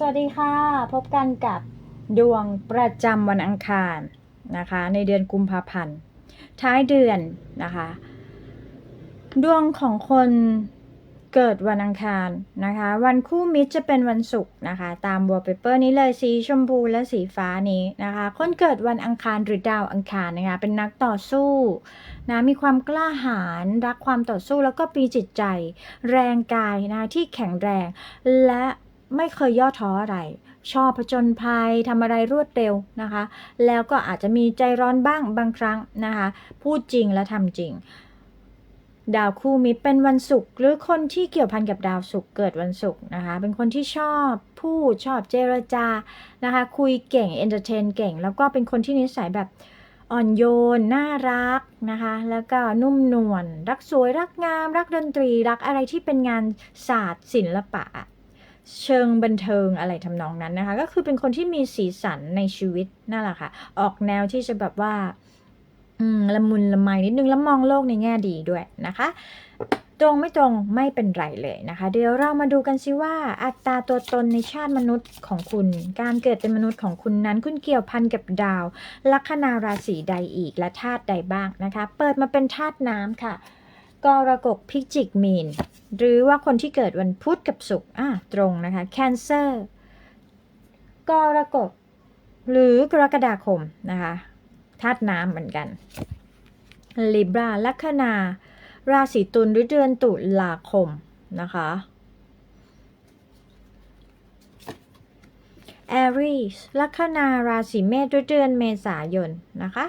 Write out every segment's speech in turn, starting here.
สวัสดีค่ะ พบกันกับดวงประจำวันอังคารนะคะ ในเดือนกุมภาพันธ์ ท้ายเดือนนะคะ ดวงของคนเกิดวันอังคารนะคะ วันคู่มิตรจะเป็นวันศุกร์นะคะ ตามวอลเปเปอร์นี้เลยสีชมพูและสีฟ้านี้นะคะ คนเกิดวันอังคารหรือดาวอังคารนะคะ เป็นนักต่อสู้นะมีความกล้าหาญรักความต่อสู้แล้วก็ปีจิตใจ แรงกายนะที่แข็งแรงและ ไม่เคยย่อท้ออะไร ชอบผจญภัยทำอะไรรวดเร็วนะคะ แล้วก็อาจจะมีใจร้อนบ้างบางครั้งนะคะ พูดจริงและทำจริง ดาวคู่มิตรเป็นวันศุกร์หรือคนที่เกี่ยวพันกับดาวศุกร์เกิดวันศุกร์นะคะ เป็นคนที่ชอบพูดชอบเจรจานะคะ คุยเก่งเอนเตอร์เทนเก่ง แล้วก็เป็นคนที่นิสัยแบบอ่อนโยน น่ารักนะคะ แล้วก็นุ่มนวล รักสวย รักงาม รักดนตรี รักอะไรที่เป็นงานศาสตร์ศิลปะ เชิงบันเทิงอะไรทำนองนั้นนะคะ ก็คือเป็นคนที่มีสีสันในชีวิตนั่นแหละค่ะ ออกแนวที่จะแบบว่าอืมละมุนละไมนิดนึงแล้วมองโลกในแง่ดีด้วยนะคะ ตรงไม่ตรงไม่เป็นไรเลยนะคะ เดี๋ยวเรามาดูกันสิว่า อัตราตัวตนในชาติมนุษย์ของคุณ การเกิดเป็นมนุษย์ของคุณนั้นคุณเกี่ยวพันกับดาว ลัคนาราศีใดอีกและธาตุใดบ้างนะคะ เปิดมาเป็นธาตุน้ำค่ะ กรกฎพิจิกมีน หรือว่าคนที่เกิดวันพุธกับศุกร์อะตรงนะคะแคนเซอร์กรกฎหรือกรกฎาคมนะคะธาตุน้ำเหมือนกันลิบราลัคนา ราศีตุลหรือเดือนตุลาคมนะคะแอรีสลัคนาราศีเมษหรือเดือนเมษายนนะคะ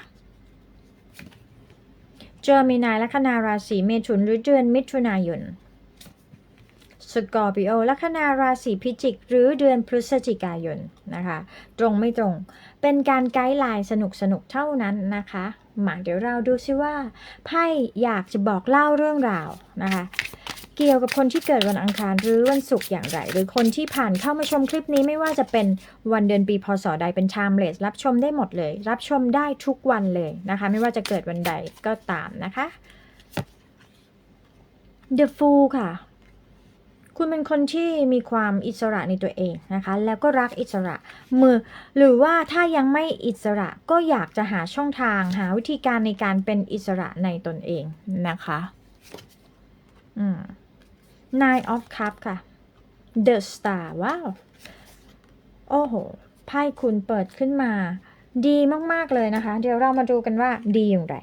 เจอมีนายลัคนาราศีเมถุนหรือเดือนมิถุนายนสกอร์ปิโอลัคนาราศีพิจิก หรือเดือนพฤศจิกายนนะคะ ตรงไม่ตรง เป็นการไกด์ไลน์สนุกสนุกๆเท่านั้นนะคะมาเดี๋ยวเราดูซิว่าไพ่อยากจะบอกเล่าเรื่องราวนะคะ เกี่ยวกับคนที่เกิดวันอังคารหรือวันศุกร์อย่างไร หรือคนที่ผ่านเข้ามาชมคลิปนี้ไม่ว่าจะเป็นวันเดือนปีพศใดเป็น timeless รับชมได้หมดเลย รับชมได้ทุกวันเลยนะคะ ไม่ว่าจะเกิดวันใดก็ตามนะคะ The Fool ค่ะ คุณเป็นคนที่มีความอิสระในตัวเองนะคะ แล้วก็รักอิสระมือ หรือว่าถ้ายังไม่อิสระก็อยากจะหาช่องทาง หาวิธีการในการเป็นอิสระในตนเองนะคะอืม Nine of Cups ค่ะ The Star ว้าว โอ้โห ไพ่คุณเปิดขึ้นมา ดีมาก ๆ เลยนะคะ เดี๋ยวเรามาดูกันว่าดีอย่างไร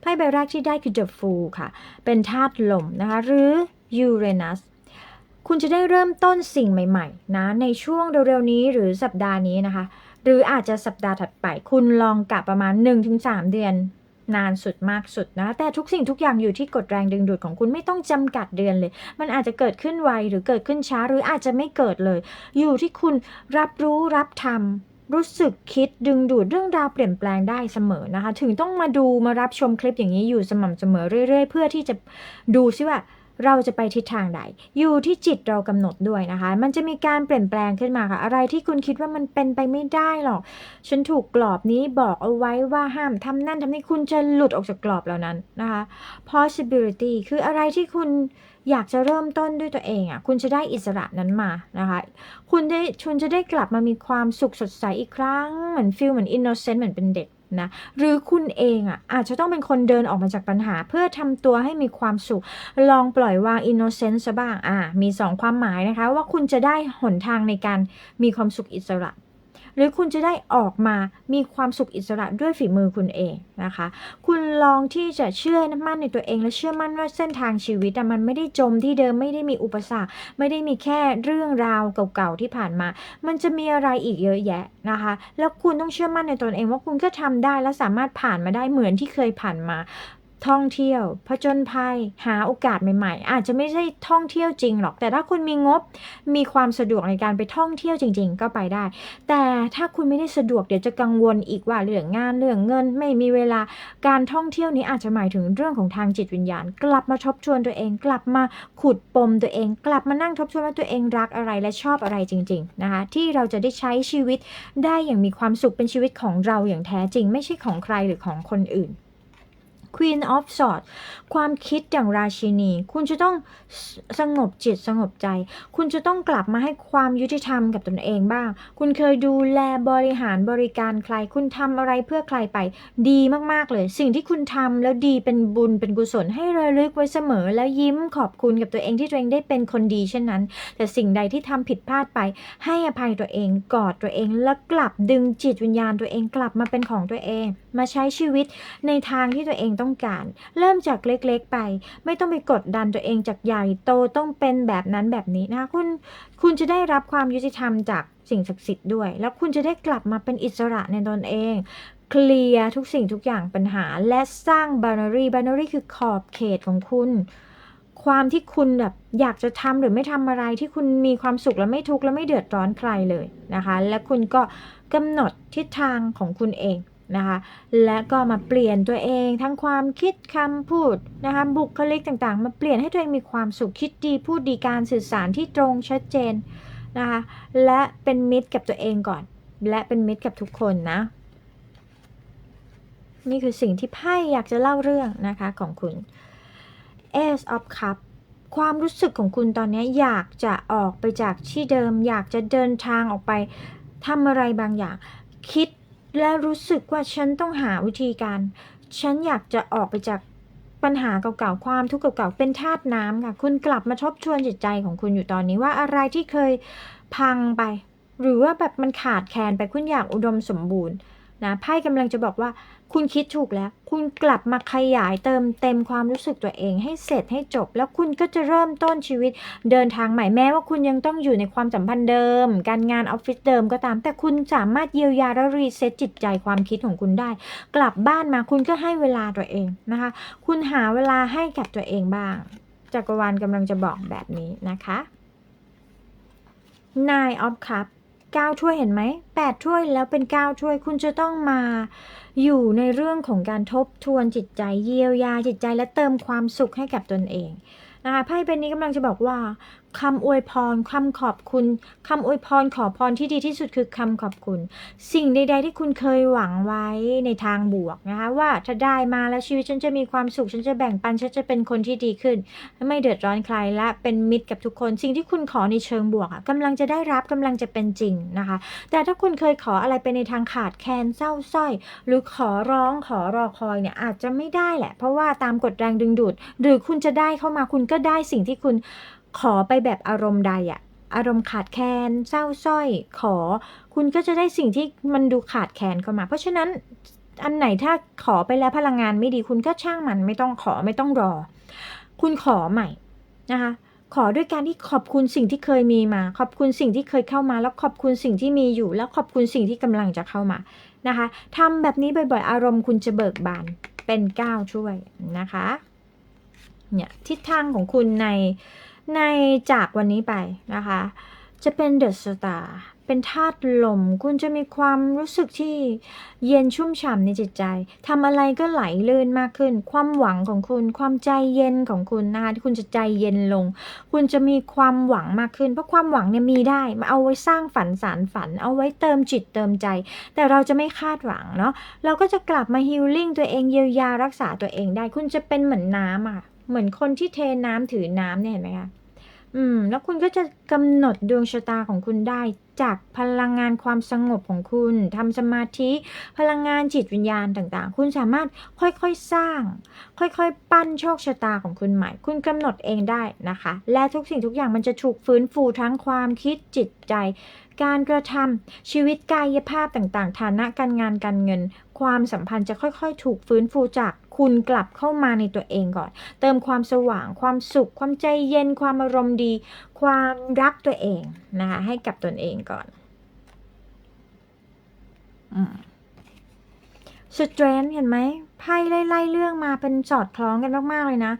ไพ่ใบแรกที่ได้คือ The Fool ค่ะ เป็นธาตุลมนะคะ หรือ Uranus คุณจะได้เริ่มต้นสิ่งใหม่ ๆ นะ ในช่วงเร็ว ๆ นี้หรือสัปดาห์นี้นะคะ หรืออาจจะสัปดาห์ถัดไป คุณลองกะประมาณ 1-3 เดือน นานสุดมากสุดนะ แต่ทุกสิ่งทุกอย่างอยู่ที่กฎแรงดึงดูดของคุณไม่ต้องจำกัดเดือนเลย มันอาจจะเกิดขึ้นไวหรือเกิดขึ้นช้าหรืออาจจะไม่เกิดเลย อยู่ที่คุณรับรู้รับทำรู้สึกคิดดึงดูดเรื่องราวเปลี่ยนแปลงได้เสมอนะคะ ถึงต้องมาดูมารับชมคลิปอย่างนี้อยู่สม่ำเสมอเรื่อย ๆ เพื่อที่จะดูซิว่า เราจะไปทิศทางใด อยู่ที่จิตเรากำหนดด้วยนะคะ มันจะมีการเปลี่ยนแปลงขึ้นมาค่ะ อะไรที่คุณคิดว่ามันเป็นไปไม่ได้หรอก ฉันถูกกรอบนี้บอกเอาไว้ว่าห้ามทำนั่นทำนี่คุณจะหลุดออกจากกรอบเหล่านั้นนะคะ possibility คืออะไรที่คุณอยากจะเริ่มต้นด้วยตัวเองอะ คุณจะได้อิสระนั้นมานะคะ คุณได้คุณจะได้กลับมามีความสุขสดใสอีกครั้ง เหมือนฟิลเหมือน innocent เหมือนเป็นเด็ก นะหรือคุณเองอะอาจจะต้องเป็นคนเดินออกมาจากปัญหา เพื่อทำตัวให้มีความสุข ลองปล่อยวางอินโนเซนต์ซะบ้างอ่ามีสองความหมายนะคะ ว่าคุณจะได้หนทางในการมีความสุขอิสระ หรือคุณจะได้ออกมามีความสุขอิสระด้วยฝีมือคุณเองนะคะ คุณลองที่จะเชื่อมั่นในตัวเอง และเชื่อมั่นว่าเส้นทางชีวิตอะมันไม่ได้จมที่เดิมไม่ได้มีอุปสรรค ไม่ได้มีแค่เรื่องราวเก่าๆที่ผ่านมา มันจะมีอะไรอีกเยอะแยะนะคะ แล้วคุณต้องเชื่อมั่นในตนเองว่าคุณก็ทำได้และสามารถผ่านมาได้เหมือนที่เคยผ่านมา ท่องเที่ยวผจญภัย หาโอกาสใหม่ๆ อาจจะไม่ใช่ท่องเที่ยวจริงหรอก แต่ถ้าคุณมีงบ มีความสะดวกในการไปท่องเที่ยวจริง ๆ ก็ไปได้ แต่ถ้าคุณไม่ได้สะดวกเดี๋ยวจะกังวลอีกว่าเรื่องงานเรื่องเงิน ไม่มีเวลา การท่องเที่ยวนี้อาจจะหมายถึงเรื่องของทางจิตวิญญาณ กลับมาทบทวนตัวเอง กลับมาขุดปมตัวเอง กลับมานั่งทบทวนว่าตัวเองรักอะไรและชอบอะไรจริง ๆ นะคะ ที่เราจะได้ใช้ชีวิตได้อย่างมีความสุขเป็นชีวิตของเราอย่างแท้จริง ไม่ใช่ของใครหรือของคนอื่น Queen of Swords ความคิดอย่างราชินี คุณจะต้องสสงบจิตสงบใจ คุณจะต้องกลับมาให้ความยุติธรรมกับตนเองบ้าง คุณเคยดูแลบริหารบริการใคร คุณทำอะไรเพื่อใครไป ดีมากๆเลย สิ่งที่คุณทำแล้วดีเป็นบุญเป็นกุศลให้ระลึกไว้เสมอ แล้วยิ้มขอบคุณกับตัวเองที่ตัวเองได้เป็นคนดีเช่นนั้น แต่สิ่งใดที่ทำผิดพลาดไป ให้อภัยตัวเองกอดตัวเอง แล้วกลับดึงจิตวิญญาณตัวเองกลับมาเป็นของตัวเองมาใช้ชีวิตในทางที่ตัวเองต้องการ เริ่มจากเล็กๆไป ไม่ต้องไปกดดันตัวเองจากใหญ่โตต้องเป็นแบบนั้นแบบนี้นะคะคุณคุณจะได้รับความยุติธรรมจากสิ่งศักดิ์สิทธิ์ด้วย แล้วคุณจะได้กลับมาเป็นอิสระในตนเอง เคลียร์ทุกสิ่งทุกอย่างปัญหา และสร้างบานารีบานารีคือขอบเขตของคุณความที่คุณแบบอยากจะทำหรือไม่ทำอะไรที่คุณมีความสุขและไม่ทุกข์และไม่เดือดร้อนใครเลยนะคะ และคุณก็กำหนดทิศทางของคุณเอง นะคะ และก็มาเปลี่ยนตัวเองทั้งความคิดคำพูดนะคะบุคลิกต่างๆ มาเปลี่ยนให้ตัวเองมีความสุขคิดดีพูดดีการสื่อสารที่ตรงชัดเจนนะคะและเป็นมิตรกับตัวเองก่อน และเป็นมิตรกับทุกคนนะ นี่คือสิ่งที่ไพ่อยากจะเล่าเรื่องนะคะของคุณ Ace of Cup ความรู้สึกของคุณตอนนี้อยากจะออกไปจากที่เดิม อยากจะเดินทางออกไปทำอะไรบางอย่าง คิด และรู้สึกว่าฉันต้องหาวิธีการ ฉันอยากจะออกไปจากปัญหาเก่าๆ ความทุกข์เก่าๆ เป็นธาตุน้ำค่ะ คุณกลับมาทบทวนจิตใจของคุณอยู่ตอนนี้ว่าอะไรที่เคยพังไป หรือว่าแบบมันขาดแคลนไปคุณอยากอุดมสมบูรณ์ นะไพ่กำลังจะบอกว่า คุณคิดถูกแล้ว คุณกลับมาขยายเติมเต็มความรู้สึกตัวเองให้เสร็จให้จบ แล้วคุณก็จะเริ่มต้นชีวิตเดินทางใหม่แม้ว่าคุณยังต้องอยู่ในความสัมพันธ์เดิม การงานออฟฟิศเดิมก็ตาม แต่คุณสามารถเยียวยาและรีเซ็ตจิตใจความคิดของคุณได้ กลับบ้านมาคุณก็ให้เวลาตัวเองนะคะ คุณหาเวลาให้กับตัวเองบ้างจักรวาลกำลังจะบอกแบบนี้นะคะ Nine of Cups 9 ถ้วยเห็นไหม 8 ถ้วยแล้วเป็น 9 ถ้วยคุณจะต้องมา อยู่ในเรื่องของการทบทวนจิตใจเยียวยาจิตใจและเติมความสุขให้กับตนเองนะคะไพ่ใบนี้กำลังจะบอกว่าคำอวยพรคำขอบคุณคำอวยพรขอพรที่ดีที่สุดคือคำขอบคุณ สิ่งใด ๆ ที่คุณเคยหวังไว้ในทางบวกนะคะว่าถ้าได้มาแล้วชีวิตฉันจะมีความสุขฉันจะแบ่งปันฉันจะเป็นคนที่ดีขึ้น ไม่เดือดร้อนใครและเป็นมิตรกับทุกคน สิ่งที่คุณขอในเชิงบวกอะกำลังจะได้รับกำลังจะเป็นจริงนะคะ แต่ถ้าคุณเคยขออะไรไปในทางขาดแคลนเศร้าสร้อย หรือขอร้องขอรอคอยเนี่ยอาจจะไม่ได้แหละ เพราะว่าตามกฎแรงดึงดูด หรือคุณจะได้เข้ามาคุณก็ได้สิ่งที่คุณ ขอไปแบบอารมณ์ใดอะอารมณ์ขาดแคลนเศร้าสร้อย ขอ คุณก็จะได้สิ่งที่มันดูขาดแคลนเข้ามา เพราะฉะนั้นอันไหนถ้าขอไปแล้วพลังงานไม่ดีคุณก็ช่างมันไม่ต้องขอไม่ต้องรอ คุณขอใหม่นะคะขอด้วยการที่ขอบคุณสิ่งที่เคยมีมา ขอบคุณสิ่งที่เคยเข้ามา แล้วขอบคุณสิ่งที่มีอยู่ แล้วขอบคุณสิ่งที่กำลังจะเข้ามานะคะทำแบบนี้บ่อยๆ อารมณ์คุณจะเบิกบานเป็นก้าวช่วยนะคะเนี่ยทิศทางของคุณใน ในจากวันนี้ไปนะคะ จะเป็นเดอะสตาร์เป็นธาตุลม คุณจะมีความรู้สึกที่เย็นชุ่มฉ่ำในจิตใจทำอะไรก็ไหลลื่นมากขึ้น ความหวังของคุณ ความใจเย็นของคุณนะคะที่คุณจะใจเย็นลง คุณจะมีความหวังมากขึ้น เพราะความหวังเนี่ยมีได้มาเอาไว้สร้างฝันสารฝัน เอาไว้เติมจิตเติมใจ แต่เราจะไม่คาดหวังเนาะเราก็จะกลับมาฮิลลิ่งตัวเองเยียวยารักษาตัวเองได้ คุณจะเป็นเหมือนน้ำอะเหมือนคนที่เทน้ำถือน้ำเนี่ยเห็นไหมคะ อืม แล้วคุณก็จะกำหนดดวงชะตาของคุณได้จากพลังงานความสงบของคุณทำสมาธิ พลังงานจิตวิญญาณต่างๆ คุณสามารถค่อยๆสร้าง ค่อยๆ ปั้นโชคชะตาของคุณใหม่ คุณกำหนดเองได้นะคะ และทุกสิ่งทุกอย่างมันจะถูกฟื้นฟูทั้งความคิดจิตใจ การกระทำชีวิตกายภาพต่างๆ ฐานะการงานการเงิน ความสัมพันธ์จะค่อยๆ ถูกฟื้นฟูจาก คุณกลับเข้ามาในตัวเองก่อน เติมความสว่าง ความสุข ความใจเย็น ความอารมณ์ดี ความรักตัวเองนะคะให้กับตนเองก่อนสเตรนเห็นไหมไพ่ไล่ๆเรื่องมาเป็นสอดคล้องกันมาก ๆ เลยนะ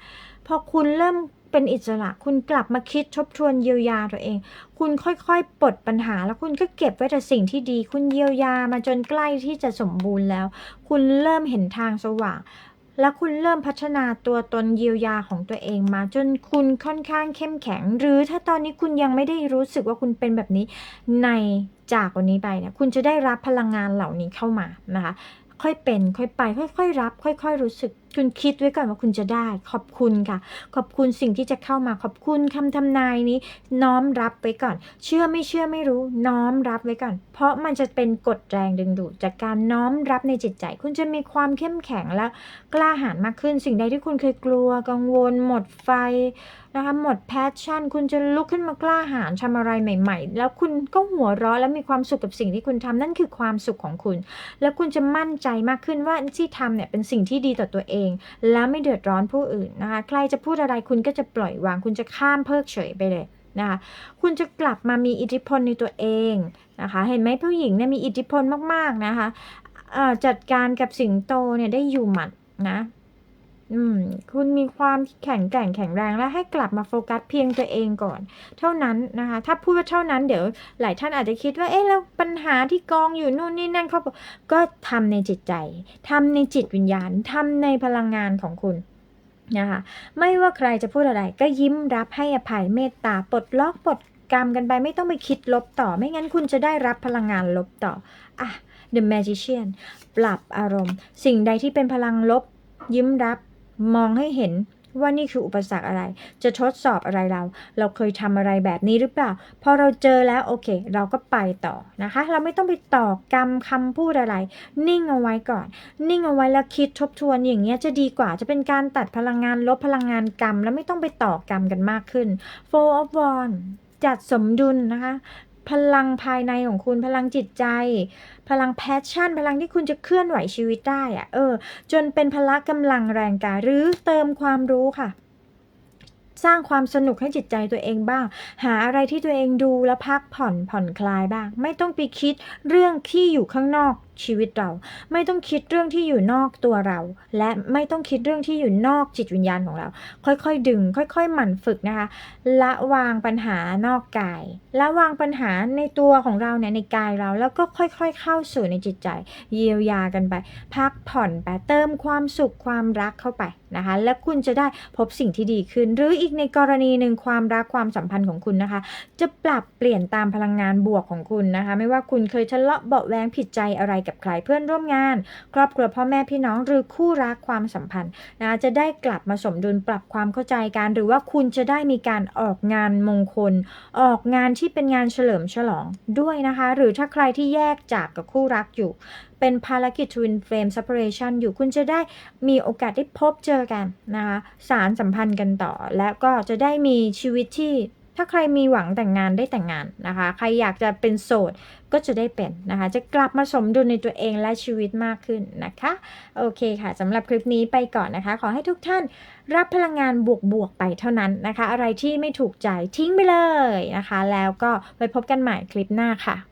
พอคุณเริ่มเป็นอิสระ คุณกลับมาคิดทบทวนเยียวยาตัวเอง คุณค่อยๆปลดปัญหา แล้วคุณก็เก็บไว้แต่สิ่งที่ดี คุณเยียวยามาจนใกล้ที่จะสมบูรณ์แล้ว คุณเริ่มเห็นทางสว่าง แล้วคุณเริ่มพัฒนาตัวตนเยียวยาของตัวเองมา จนคุณค่อนข้างเข้มแข็ง หรือถ้าตอนนี้คุณยังไม่ได้รู้สึกว่าคุณเป็นแบบนี้ในจากวันนี้ไปเนี่ยคุณจะได้รับพลังงานเหล่านี้เข้ามานะคะ ค่อยเป็น ค่อยไป ค่อย ๆ รับ ค่อย ๆ รู้สึก คุณคิดไว้ก่อนว่าคุณจะได้ ขอบคุณค่ะ ขอบคุณสิ่งที่จะเข้ามาขอบคุณคำทำนายนี้ น้อมรับไว้ก่อน เชื่อไม่เชื่อไม่รู้ น้อมรับไว้ก่อน เพราะมันจะเป็นกฎแรงดึงดูดจากการน้อมรับในจิตใจ คุณจะมีความเข้มแข็งและกล้าหาญมากขึ้น สิ่งใดที่คุณเคยกลัว กังวล หมดไฟนะคะหมดแพชชั่น คุณจะลุกขึ้นมากล้าหาญทำอะไรใหม่ ๆ แล้วคุณก็หัวเราะและมีความสุขกับสิ่งที่คุณทำนั่นคือความสุขของคุณ แล้วคุณจะมั่นใจมากขึ้นว่าที่ทำเนี่ยเป็นสิ่งที่ดีต่อตัวเองและไม่เดือดร้อนผู้อื่นนะคะ ใครจะพูดอะไรคุณก็จะปล่อยวาง คุณจะข้ามเพิกเฉยไปเลยนะคะ คุณจะกลับมามีอิทธิพลในตัวเองนะคะ เห็นไหมผู้หญิงเนี่ยมีอิทธิพลมากๆนะคะจัดการกับสิงโตเนี่ยได้อยู่หมัดนะ อืมคุณมีความแข็งแกร่งแข็งแรงและให้กลับมาโฟกัสเพียงตัวเองก่อน เท่านั้นนะคะ ถ้าพูดว่าเท่านั้นเดี๋ยวหลายท่านอาจจะคิดว่าเอ๊ะแล้วปัญหาที่กองอยู่นู่นนี่นั่นเขาบอกก็ทำในจิตใจทำในจิตวิญญาณทำในพลังงานของคุณนะคะไม่ว่าใครจะพูดอะไรก็ยิ้มรับให้อภัยเมตตาปลดล็อกปลดกรรมกันไปไม่ต้องไปคิดลบต่อ ไม่งั้นคุณจะได้รับพลังงานลบต่ออะ The Magician ปรับอารมณ์ สิ่งใดที่เป็นพลังลบ ยิ้มรับ มองให้เห็นว่านี่คืออุปสรรคอะไร จะทดสอบอะไรเรา เราเคยทำอะไรแบบนี้หรือเปล่า พอเราเจอแล้วโอเค เราก็ไปต่อนะคะ เราไม่ต้องไปต่อกรรมคำพูดอะไร นิ่งเอาไว้ก่อน นิ่งเอาไว้แล้วคิดทบทวนอย่างเงี้ยจะดีกว่า จะเป็นการตัดพลังงานลบพลังงานกรรม แล้วไม่ต้องไปต่อกรรมกันมากขึ้น Four of Wands จัดสมดุลนะคะ พลังภายในของคุณพลังจิตใจ พลังแพชชั่น พลังที่คุณจะเคลื่อนไหวชีวิตได้อะเออ จนเป็นพละกำลังแรงกายหรือเติมความรู้ค่ะสร้างความสนุกให้จิตใจตัวเองบ้าง หาอะไรที่ตัวเองดูแล้วพักผ่อนผ่อนคลายบ้าง ไม่ต้องไปคิดเรื่องที่อยู่ข้างนอก ชีวิตเรา ไม่ต้องคิดเรื่องที่อยู่นอกตัวเรา และไม่ต้องคิดเรื่องที่อยู่นอกจิตวิญญาณของเรา ค่อยๆ ดึง ค่อยๆ หมั่นฝึกนะคะละวางปัญหานอกกายละวางปัญหาในตัวของเราเนี่ยในกายเราแล้วก็ค่อยๆ เข้าสู่ในจิตใจ เยียวยากันไป พักผ่อนไปเติมความสุขความรักเข้าไปนะคะ แล้วคุณจะได้พบสิ่งที่ดีขึ้น หรืออีกในกรณีหนึ่งความรักความสัมพันธ์ของคุณนะคะ จะปรับเปลี่ยนตามพลังงานบวกของคุณนะคะ ไม่ว่าคุณเคยทะเลาะเบาแวงผิดใจอะไรกับใครเพื่อนร่วมงาน ครอบครัวพ่อแม่พี่น้องหรือคู่รักความสัมพันธ์นะคะจะได้กลับมาสมดุลปรับความเข้าใจกัน หรือว่าคุณจะได้มีการออกงานมงคล ออกงานที่เป็นงานเฉลิมฉลองด้วยนะคะ หรือถ้าใครที่แยกจากกับคู่รักอยู่เป็นภารกิจ Twin Flame Separation อยู่คุณจะได้มีโอกาสได้พบเจอกันนะคะสารสัมพันธ์กันต่อ และก็จะได้มีชีวิตที่ ถ้าใครมีหวังแต่งงานได้แต่งงานนะคะ ใครอยากจะเป็นโสดก็จะได้เป็นนะคะ จะกลับมาสมดุลในตัวเองและชีวิตมากขึ้นนะคะ โอเคค่ะสำหรับคลิปนี้ไปก่อนนะคะ ขอให้ทุกท่านรับพลังงานบวกๆไปเท่านั้นนะคะ อะไรที่ไม่ถูกใจทิ้งไปเลยนะคะ แล้วก็ไปพบกันใหม่คลิปหน้าค่ะ